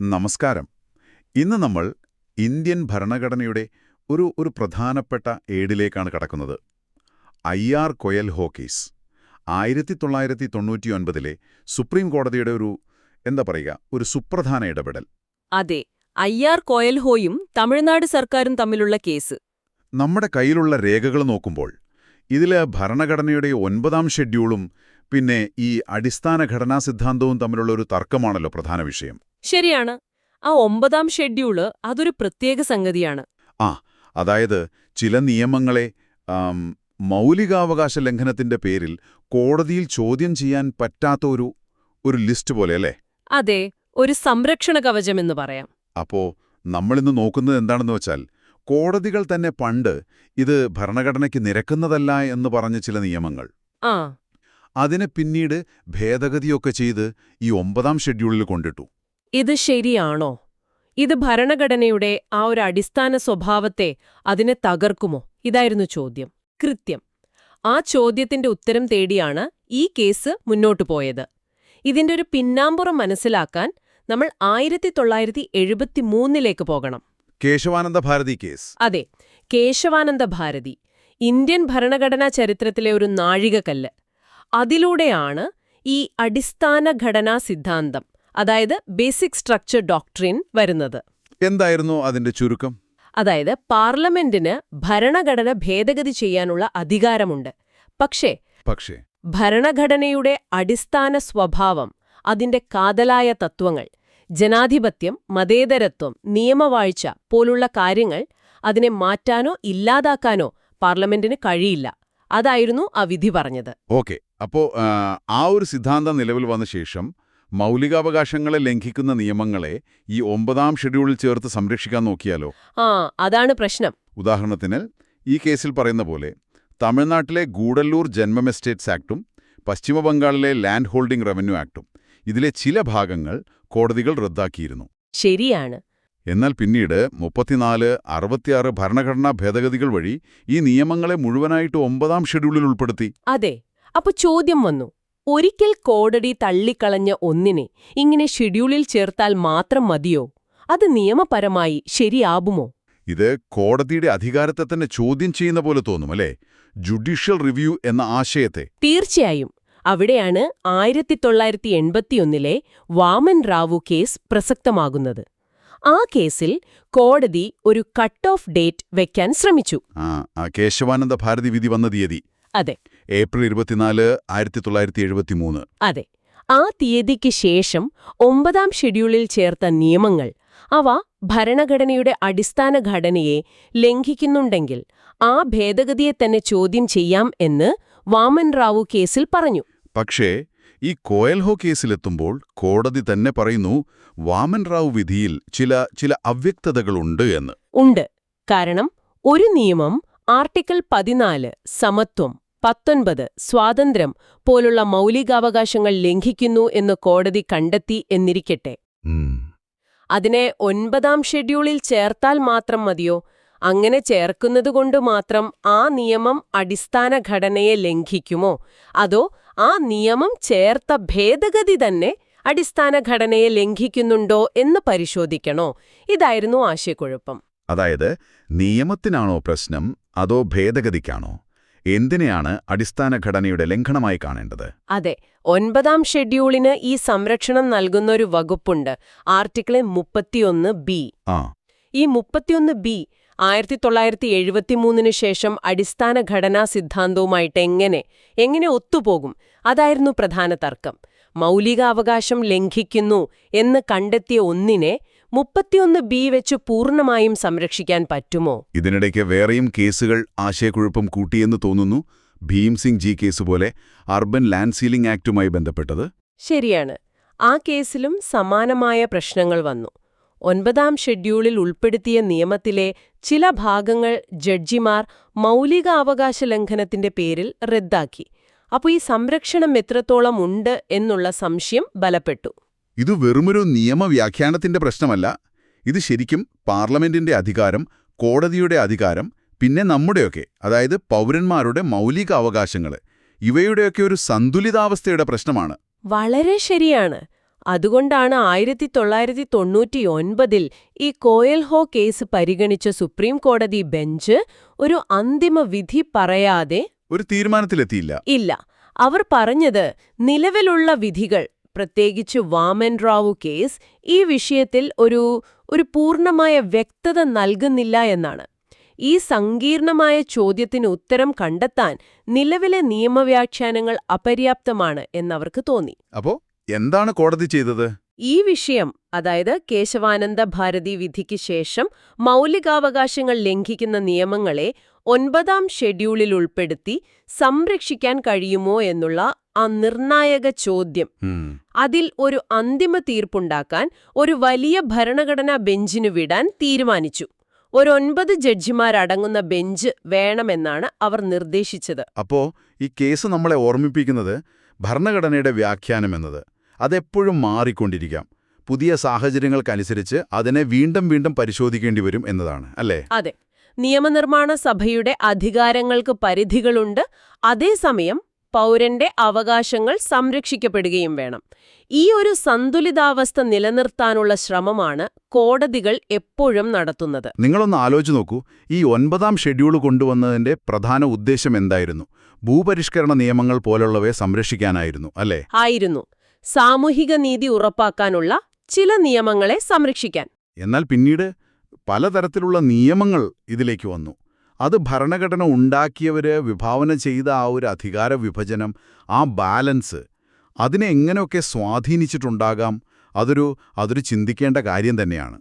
നമസ്കാരം. ഇന്ന് നമ്മൾ ഇന്ത്യൻ ഭരണഘടനയുടെ ഒരു ഒരു പ്രധാനപ്പെട്ട ഏടിലേക്കാണ് കടക്കുന്നത്. ഐ ആർ കൊയൽ ഹോക്കീസ്. ആയിരത്തി തൊള്ളായിരത്തി തൊണ്ണൂറ്റിയൊൻപതിലെ സുപ്രീം കോടതിയുടെ ഒരു എന്താ പറയുക ഒരു സുപ്രധാന ഇടപെടൽ. അതെ ഐ ആർ കോയൽഹോയും തമിഴ്നാട് സർക്കാരും തമ്മിലുള്ള കേസ്. നമ്മുടെ കയ്യിലുള്ള രേഖകൾ നോക്കുമ്പോൾ ഇതിൽ ഭരണഘടനയുടെ ഒൻപതാം ഷെഡ്യൂളും പിന്നെ ഈ അടിസ്ഥാന ഘടനാ സിദ്ധാന്തവും തമ്മിലുള്ള ഒരു തർക്കമാണല്ലോ പ്രധാന വിഷയം. ശരിയാണ്. ആ ഒമ്പതാം ഷെഡ്യൂൾ അതൊരു പ്രത്യേക സംഗതിയാണ്. ആ അതായത് ചില നിയമങ്ങളെ മൗലികാവകാശ ലംഘനത്തിന്റെ പേരിൽ കോടതിയിൽ ചോദ്യം ചെയ്യാൻ പറ്റാത്ത ഒരു ഒരു ലിസ്റ്റ് പോലെ അല്ലേ? അതെ ഒരു സംരക്ഷണ കവചമെന്ന് പറയാം. അപ്പോ നമ്മളിന്ന് നോക്കുന്നത് എന്താണെന്ന് വെച്ചാൽ കോടതികൾ തന്നെ പണ്ട് ഇത് ഭരണഘടനയ്ക്ക് നിരക്കുന്നതല്ല എന്ന് പറഞ്ഞ ചില നിയമങ്ങൾ. ആ. അതിനെ പിന്നീട് ഭേദഗതിയൊക്കെ ചെയ്ത് ഈ ഒമ്പതാം ഷെഡ്യൂളിൽ കൊണ്ടിട്ടു. ഇത് ശരിയാണോ? ഇത് ഭരണഘടനയുടെ ആ ഒരു അടിസ്ഥാന സ്വഭാവത്തെ അതിനെ തകർക്കുമോ? ഇതായിരുന്നു ചോദ്യം. കൃത്യം. ആ ചോദ്യത്തിന്റെ ഉത്തരം തേടിയാണ് ഈ കേസ് മുന്നോട്ടു പോയത്. ഇതിന്റെ ഒരു പിന്നാമ്പുറം മനസ്സിലാക്കാൻ നമ്മൾ ആയിരത്തി തൊള്ളായിരത്തി എഴുപത്തിമൂന്നിലേക്ക് പോകണം. കേശവാനന്ദ ഭാരതി കേസ്. അതെ. കേശവാനന്ദ ഭാരതി. ഇന്ത്യൻ ഭരണഘടനാ ചരിത്രത്തിലെ ഒരു നാഴികക്കല്ല്. അതിലൂടെയാണ് ഈ അടിസ്ഥാന ഘടനാ സിദ്ധാന്തം. അതായത് ബേസിക് സ്ട്രക്ചർ ഡോക്ട്രിൻ വരുന്നത്. എന്തായിരുന്നു അതിന്റെ ചുരുക്കം? അതായത് പാർലമെന്റിന് ഭരണഘടന ഭേദഗതി ചെയ്യാനുള്ള അധികാരമുണ്ട്. പക്ഷേ പക്ഷേ ഭരണഘടനയുടെ അടിസ്ഥാന സ്വഭാവം അതിന്റെ കാതലായ തത്വങ്ങൾ ജനാധിപത്യം മതേതരത്വം നിയമവാഴ്ച പോലുള്ള കാര്യങ്ങൾ അതിനെ മാറ്റാനോ ഇല്ലാതാക്കാനോ പാർലമെന്റിന് കഴിയില്ല. അതായിരുന്നു ആ വിധി പറഞ്ഞത്. ഓക്കെ. അപ്പോ ആ, ആ ഒരു സിദ്ധാന്തം നിലവിൽ വന്ന ശേഷം മൗലികാവകാശങ്ങളെ ലംഘിക്കുന്ന നിയമങ്ങളെ ഈ ഒമ്പതാം ഷെഡ്യൂളിൽ ചേർത്ത് സംരക്ഷിക്കാൻ നോക്കിയാലോ? ആ അതാണ് പ്രശ്നം. ഉദാഹരണത്തിന് ഈ കേസിൽ പറയുന്ന പോലെ തമിഴ്നാട്ടിലെ ഗൂഡല്ലൂർ ജന്മം എസ്റ്റേറ്റ്സ് ആക്ടും പശ്ചിമബംഗാളിലെ ലാൻഡ് ഹോൾഡിംഗ് റവന്യൂ ആക്ടും ഇതിലെ ചില ഭാഗങ്ങൾ കോടതികൾ റദ്ദാക്കിയിരുന്നു. ശരിയാണ്. എന്നാൽ പിന്നീട് മുപ്പത്തിനാല് അറുപത്തിയാറ് ഭരണഘടനാ ഭേദഗതികൾ വഴി ഈ നിയമങ്ങളെ മുഴുവനായിട്ട് ഒമ്പതാം ഷെഡ്യൂളിൽ ഉൾപ്പെടുത്തി. അതെ അപ്പൊ ചോദ്യം വന്നു. ഒരിക്കൽ കോടതി തള്ളിക്കളഞ്ഞ ഒന്നിനെ ഇങ്ങനെ ഷെഡ്യൂളിൽ ചേർത്താൽ മാത്രം മതിയോ? അത് നിയമപരമായി ശരിയാവുമോ? ഇത് കോടതിയുടെ അധികാരത്തെ തന്നെ ചോദ്യം ചെയ്യുന്ന പോലെ തോന്നും അല്ലേ? ജുഡീഷ്യൽ റിവ്യൂ എന്ന ആശയത്തെ. തീർച്ചയായും. അവിടെയാണ് ആയിരത്തി തൊള്ളായിരത്തി എൺപത്തിയൊന്നിലെ വാമൻ റാവു കേസ് പ്രസക്തമാകുന്നത്. ആ കേസിൽ കോടതി ഒരു കട്ട് ഓഫ് ഡേറ്റ് വെക്കാൻ ശ്രമിച്ചു. ആ കേശവാനന്ദ ഭാരതി വിധി വന്ന തീയതി. അതെ. ഏപ്രിൽ ഇരുപത്തിനാല് ആയിരത്തി തൊള്ളായിരത്തി എഴുപത്തി മൂന്ന് അതെ ആ തീയതിക്ക് ശേഷം ഒമ്പതാം ഷെഡ്യൂളിൽ ചേർത്ത നിയമങ്ങൾ അവ ഭരണഘടനയുടെ അടിസ്ഥാന ഘടനയെ ലംഘിക്കുന്നുണ്ടെങ്കിൽ ആ ഭേദഗതിയെ തന്നെ ചോദ്യം ചെയ്യാം എന്ന് വാമൻ റാവു കേസിൽ പറഞ്ഞു. പക്ഷേ ഈ കോയൽഹോ കേസിലെത്തുമ്പോൾ കോടതി തന്നെ പറയുന്നു വാമൻ റാവു വിധിയിൽ ചില ചില അവ്യക്തതകളുണ്ട് എന്ന്. ഉണ്ട് കാരണം ഒരു നിയമം ആർട്ടിക്കിൾ പതിനാല് സമത്വം പത്തൊൻപത് സ്വാതന്ത്ര്യം പോലുള്ള മൗലികാവകാശങ്ങൾ ലംഘിക്കുന്നു എന്ന് കോടതി കണ്ടെത്തി എന്നിരിക്കട്ടെ. അതിനെ ഒൻപതാം ഷെഡ്യൂളിൽ ചേർത്താൽ മാത്രം മതിയോ? അങ്ങനെ ചേർക്കുന്നതുകൊണ്ട് മാത്രം ആ നിയമം അടിസ്ഥാന ഘടനയെ ലംഘിക്കുമോ? അതോ ആ നിയമം ചേർത്ത ഭേദഗതി തന്നെ അടിസ്ഥാന ഘടനയെ ലംഘിക്കുന്നുണ്ടോ എന്ന് പരിശോധിക്കണോ? ഇതായിരുന്നു ആശയക്കുഴപ്പം. അതായത് നിയമത്തിനാണോ പ്രശ്നം അതോ ഭേദഗതിക്കാണോ? എന്തിനെയാണ് അടിസ്ഥാന ഘടനയുടെ ലംഘനമായി കാണേണ്ടത്? അതെ ഒൻപതാം ഷെഡ്യൂളിന് ഈ സംരക്ഷണം നൽകുന്ന ഒരു വകുപ്പുണ്ട് ആർട്ടിക്കിൾ മുപ്പത്തിയൊന്ന് ബി. ആ. ഈ മുപ്പത്തിയൊന്ന് ബി ആയിരത്തി തൊള്ളായിരത്തി എഴുപത്തിമൂന്നിന് ശേഷം അടിസ്ഥാന ഘടനാ സിദ്ധാന്തവുമായിട്ട് എങ്ങനെ എങ്ങനെ ഒത്തുപോകും? അതായിരുന്നു പ്രധാന തർക്കം. മൗലികാവകാശം ലംഘിക്കുന്നു എന്ന് കണ്ടെത്തിയ ഒന്നിനെ മുപ്പത്തിയൊന്ന് ബി വെച്ച് പൂർണമായും സംരക്ഷിക്കാൻ പറ്റുമോ? ഇതിനിടയ്ക്ക് വേറെയും കേസുകൾ ആശയക്കുഴപ്പം കൂട്ടിയെന്ന് തോന്നുന്നു ഭീം സിംഗ് ജി കേസ് പോലെ അർബൻ ലാൻഡ് സീലിംഗ് ആക്ടുമായി ബന്ധപ്പെട്ടത്. ശരിയാണ്. ആ കേസിലും സമാനമായ പ്രശ്നങ്ങൾ വന്നു. ഒൻപതാം ഷെഡ്യൂളിൽ ഉൾപ്പെടുത്തിയ നിയമത്തിലെ ചില ഭാഗങ്ങൾ ജഡ്ജിമാർ മൗലികാവകാശ ലംഘനത്തിന്റെ പേരിൽ റദ്ദാക്കി. അപ്പോൾ ഈ സംരക്ഷണം എത്രത്തോളം ഉണ്ട് എന്നുള്ള സംശയം ബലപ്പെട്ടു. ഇത് വെറുമൊരു നിയമവ്യാഖ്യാനത്തിന്റെ പ്രശ്നമല്ല. ഇത് ശരിക്കും പാർലമെന്റിന്റെ അധികാരം കോടതിയുടെ അധികാരം പിന്നെ നമ്മുടെയൊക്കെ അതായത് പൗരന്മാരുടെ മൗലിക അവകാശങ്ങൾ ഇവയുടെയൊക്കെ ഒരു സന്തുലിതാവസ്ഥയുടെ പ്രശ്നമാണ്. വളരെ ശരിയാണ്. അതുകൊണ്ടാണ് ആയിരത്തി തൊള്ളായിരത്തി തൊണ്ണൂറ്റി ഒൻപതിൽ ഈ കോയൽഹോ കേസ് പരിഗണിച്ച സുപ്രീം കോടതി ബെഞ്ച് ഒരു അന്തിമ വിധി പറയാതെ ഒരു തീരുമാനത്തിലെത്തിയില്ല. ഇല്ല. അവർ പറഞ്ഞത് നിലവിലുള്ള വിധികൾ പ്രത്യേകിച്ച് വാമൻ റാവു കേസ് ഈ വിഷയത്തിൽ ഒരു ഒരു പൂർണമായ വ്യക്തത നൽകുന്നില്ല എന്നാണ്. ഈ സങ്കീർണമായ ചോദ്യത്തിന് ഉത്തരം കണ്ടെത്താൻ നിലവിലെ നിയമവ്യാഖ്യാനങ്ങൾ അപര്യാപ്തമാണ് എന്നവർക്ക് തോന്നി. അപ്പോ എന്താണ് കോടതി ചെയ്തത്? ഈ വിഷയം അതായത് കേശവാനന്ദ ഭാരതി വിധിക്ക് ശേഷം മൗലികാവകാശങ്ങൾ ലംഘിക്കുന്ന നിയമങ്ങളെ ഒൻപതാം ഷെഡ്യൂളിൽ ഉൾപ്പെടുത്തി സംരക്ഷിക്കാൻ കഴിയുമോ എന്നുള്ള ആ നിർണായക ചോദ്യം. അതിൽ ഒരു അന്തിമ തീർപ്പുണ്ടാക്കാൻ ഒരു വലിയ ഭരണഘടനാ ബെഞ്ചിനു വിടാൻ തീരുമാനിച്ചു. ഒരു ഒൻപത് ജഡ്ജിമാരടങ്ങുന്ന ബെഞ്ച് വേണമെന്നാണ് അവർ നിർദ്ദേശിച്ചത്. അപ്പോ ഈ കേസ് നമ്മളെ ഓർമ്മിപ്പിക്കുന്നത് ഭരണഘടനയുടെ വ്യാഖ്യാനം എന്നത്. അതെപ്പോഴും മാറിക്കൊണ്ടിരിക്കാം. പുതിയ സാഹചര്യങ്ങൾക്കനുസരിച്ച് അതിനെ വീണ്ടും വീണ്ടും പരിശോധിക്കേണ്ടി വരും എന്നതാണ് അല്ലേ? അതെ. നിയമനിർമ്മാണ സഭയുടെ അധികാരങ്ങൾക്ക് പരിധികളുണ്ട്. അതേസമയം പൗരന്റെ അവകാശങ്ങൾ സംരക്ഷിക്കപ്പെടുകയും വേണം. ഈ ഒരു സന്തുലിതാവസ്ഥ നിലനിർത്താനുള്ള ശ്രമമാണ് കോടതികൾ എപ്പോഴും നടത്തുന്നത്. നിങ്ങളൊന്ന് ആലോചിച്ച് നോക്കൂ. ഈ ഒൻപതാം ഷെഡ്യൂൾ കൊണ്ടുവന്നതിന്റെ പ്രധാന ഉദ്ദേശം എന്തായിരുന്നു? ഭൂപരിഷ്കരണ നിയമങ്ങൾ പോലുള്ളവയെ സംരക്ഷിക്കാനായിരുന്നു അല്ലേ? ആയിരുന്നു. സാമൂഹിക നീതി ഉറപ്പാക്കാനുള്ള ചില നിയമങ്ങളെ സംരക്ഷിക്കാൻ. എന്നാൽ പിന്നീട് പലതരത്തിലുള്ള നിയമങ്ങൾ ഇതിലേക്ക് വന്നു. അത് ഭരണഘടന ഉണ്ടാക്കിയവര് വിഭാവന ചെയ്ത ആ ഒരു അധികാര വിഭജനം ആ ബാലൻസ് അതിനെ എങ്ങനെയൊക്കെ സ്വാധീനിച്ചിട്ടുണ്ടാകാം അതൊരു അതൊരു ചിന്തിക്കേണ്ട കാര്യം തന്നെയാണ്.